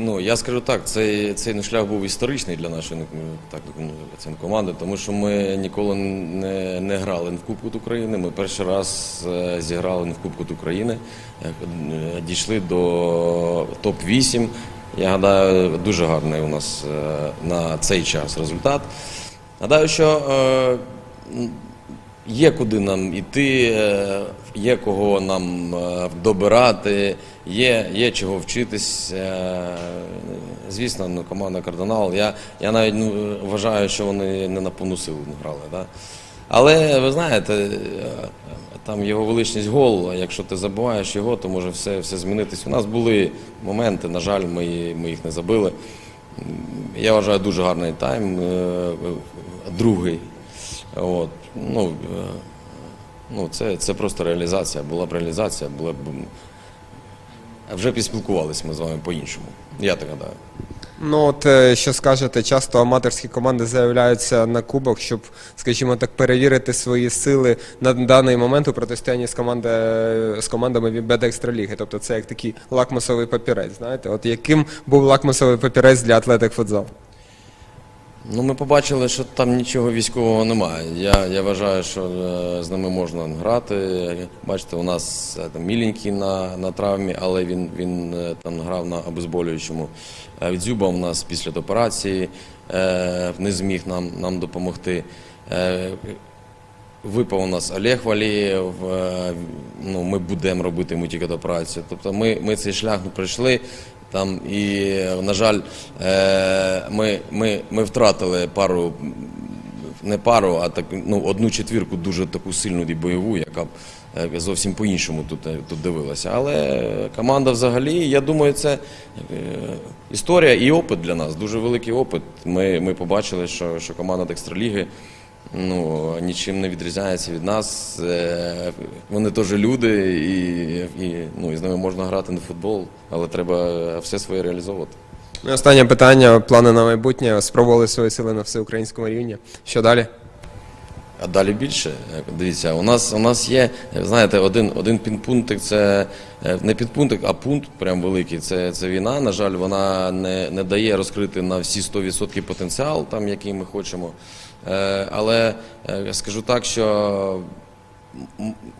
Ну, я скажу так, цей, цей шлях був історичний для нашої ну, так, ну, команди, тому що ми ніколи не, не грали в Кубку України. Ми перший раз е, зіграли в Кубку України, е, дійшли до топ-8. Я гадаю, дуже гарний у нас е, на цей час результат. Гадаю, що Є куди нам іти, е, є кого нам е, добирати, є, є чого вчитись. Е, Звісно, ну, команда кардинал. Я, я навіть ну, вважаю, що вони не на повну силу грали. Да? Але ви знаєте, там його величність гол, якщо ти забуваєш його, то може все, все змінитись. У нас були моменти, на жаль, ми, ми їх не забили. Я вважаю дуже гарний тайм, другий. От, ну, е, ну, це, це просто реалізація. Була б реалізація, була б. Вже поспілкувалися ми з вами по-іншому. Я так гадаю. Ну от е, що скажете, часто аматорські команди заявляються на кубок, щоб, скажімо так, перевірити свої сили на даний момент у протистоянні з команди з командами від екстраліги. Тобто це як такий лакмусовий папірець. Знаєте, от яким був лакмусовий папірець для атлетик футзал? Ну, ми побачили, що там нічого військового немає. Я, я вважаю, що е, з ними можна грати. Бачите, у нас е, там міленький на, на травмі, але він, він е, там грав на обезболюючому. Е, Дзюба у нас після операції е, не зміг нам, нам допомогти. Е, Випав у нас Олег Валієв, е, ну, ми будемо робити мультикатоперацію. Тобто ми, ми цей шлях пройшли. Там, і, на жаль, е, ми, ми, ми втратили пару, не пару, а так, ну, одну четвірку дуже таку сильну і бойову, яка б е, зовсім по-іншому тут, е, тут дивилася. Але команда взагалі, я думаю, це історія і опит для нас, дуже великий опит. Ми, ми побачили, що, що команда Декстраліги ну, нічим не відрізняється від нас. Е, Вони теж люди, і, і, ну, і з ними можна грати на футбол, але треба все своє реалізовувати. Ну, останнє питання, плани на майбутнє. Спробували свої сили на всеукраїнському рівні. Що далі? А далі більше. Е, Дивіться, у нас у нас є, е, знаєте, один, один підпунктик це е, не підпунктик, а пункт прям великий. Це, це війна. На жаль, вона не, не дає розкрити на всі 100% потенціал, там, який ми хочемо. Але скажу так, що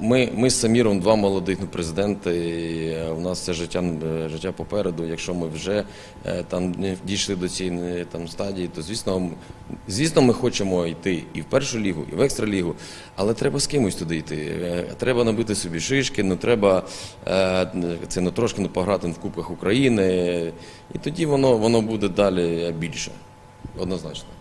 ми, ми з Саміром два молодих ну, президенти. І е, у нас це життя, е, життя попереду. Якщо ми вже е, там дійшли до цієї там, стадії, то звісно, звісно, ми хочемо йти і в першу лігу, і в екстралігу, але треба з кимось туди йти. Треба набити собі шишки, ну треба це ну, трошки ну, пограти в Кубках України, і тоді воно, воно буде далі більше. Однозначно.